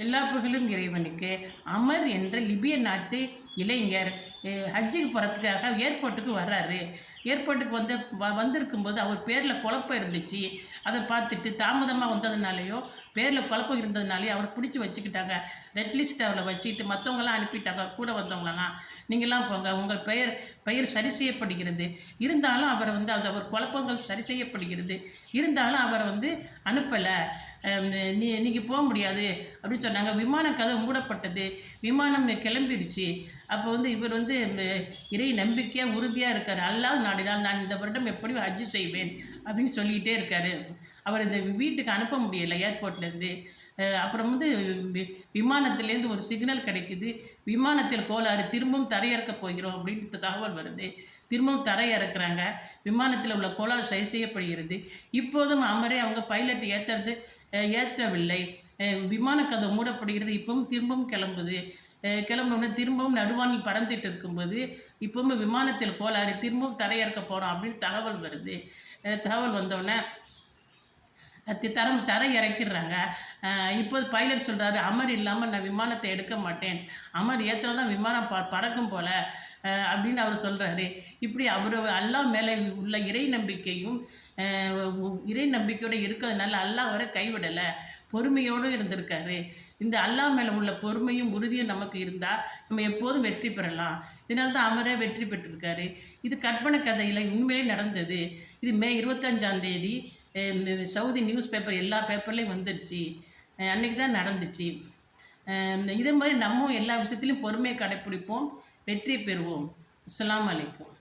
எல்லா புகழும் இறைவனுக்கு. அமர் என்ற லிபிய நாட்டு இளைஞர் ஹஜ்ஜுக்கு போகிறதுக்காக ஏர்போர்ட்டுக்கு வர்றாரு. ஏர்போர்ட்டுக்கு வந்து வ- வந்திருக்கும்போது அவர் பேரில் குழப்பம் இருந்துச்சு. அதை பார்த்துட்டு தாமதமாக வந்ததுனாலையோ பேரில் குழப்பம் இருந்ததுனாலே அவர் பிடிச்சி வச்சுக்கிட்டாங்க. ரெட் லிஸ்ட் அவளை வச்சுக்கிட்டு மற்றவங்களாம் அனுப்பிட்டாங்க கூட வந்தவங்களாம் நீங்களாம் போங்க உங்கள் பெயர் பெயர் சரி செய்யப்படுகிறது. இருந்தாலும் அவர் வந்து அது அவர் குழப்பங்கள் சரி செய்யப்படுகிறது. இருந்தாலும் அவரை வந்து அனுப்பலை. நீ நீங்கள் போக முடியாது அப்படின்னு சொன்னாங்க. விமான கதவு மூடப்பட்டது. விமானம் கிளம்பிருச்சு அப்போ வந்து இவர் வந்து இறை நம்பிக்கையாக உறுதியாக இருக்கார். அல்லாஹ் நாடினால் நான் இந்த வருடம் எப்படி ஹஜ்ஜு செய்வேன் அப்படின்னு சொல்லிக்கிட்டே இருக்காரு. அவர் இந்த வீட்டுக்கு அனுப்ப முடியலை ஏர்போர்ட்லேருந்து அப்புறம் வந்து வி- ஒரு சிக்னல் கிடைக்குது. விமானத்தில் கோளாறு திரும்பவும் தரையிறக்க போகிறோம் அப்படின்ட்டு தகவல் வருது. திரும்பவும் தரையிறக்குறாங்க. விமானத்தில் உள்ள கோளாறு சரி செய்யப்படுகிறது. இப்போதும் அமரே அவங்க பைலட் ஏற்றுறது ஏற்றவில்லை விமான கதை மூடப்படுகிறது. இப்பவும் திரும்பவும் கிளம்புது. கிளம்பினோடனே திரும்பவும் நடுவானில் பறந்துட்டு இருக்கும்போது இப்போவும் விமானத்தில் கோளாறு திரும்பவும் தரையிறக்க போகிறோம் அப்படின்னு தகவல் வருது. தகவல் வந்தோடனே தரம் தரை இறக்கிடுறாங்க இப்போது பைலட் சொல்கிறாரு அமர் இல்லாமல் நான் விமானத்தை எடுக்க மாட்டேன். அமர் ஏற்றுல தான் விமானம் ப பறக்கும் போல். அப்படின்னு அவர் சொல்கிறாரு இப்படி அவர் அல்லாஹ் மேலே உள்ள இறை நம்பிக்கையும் இறை நம்பிக்கையோடு இருக்கிறதுனால அல்லாஹ் அவரை கைவிடலை. பொறுமையோடு இருந்திருக்காரு. இந்த அல்லாஹ் மேலே உள்ள பொறுமையும் உறுதியும் நமக்கு இருந்தால் நம்ம எப்போதும் வெற்றி பெறலாம். இதனால தான் அமரே வெற்றி பெற்றிருக்காரு. இது கற்பனை கதையில் உண்மையிலே நடந்தது. இது மே இருபத்தஞ்சாம் தேதி சவுதி நியூஸ் பேப்பர் எல்லா பேப்பர்லேயும் வந்துருச்சு. அன்றைக்கி அன்னைக்கு தான் நடந்துச்சு. இதே மாதிரி நம்ம எல்லா விஷயத்துலையும் பொறுமையை கடைப்பிடிப்போம் வெற்றி பெறுவோம். அஸ்ஸலாமு அலைக்கும்.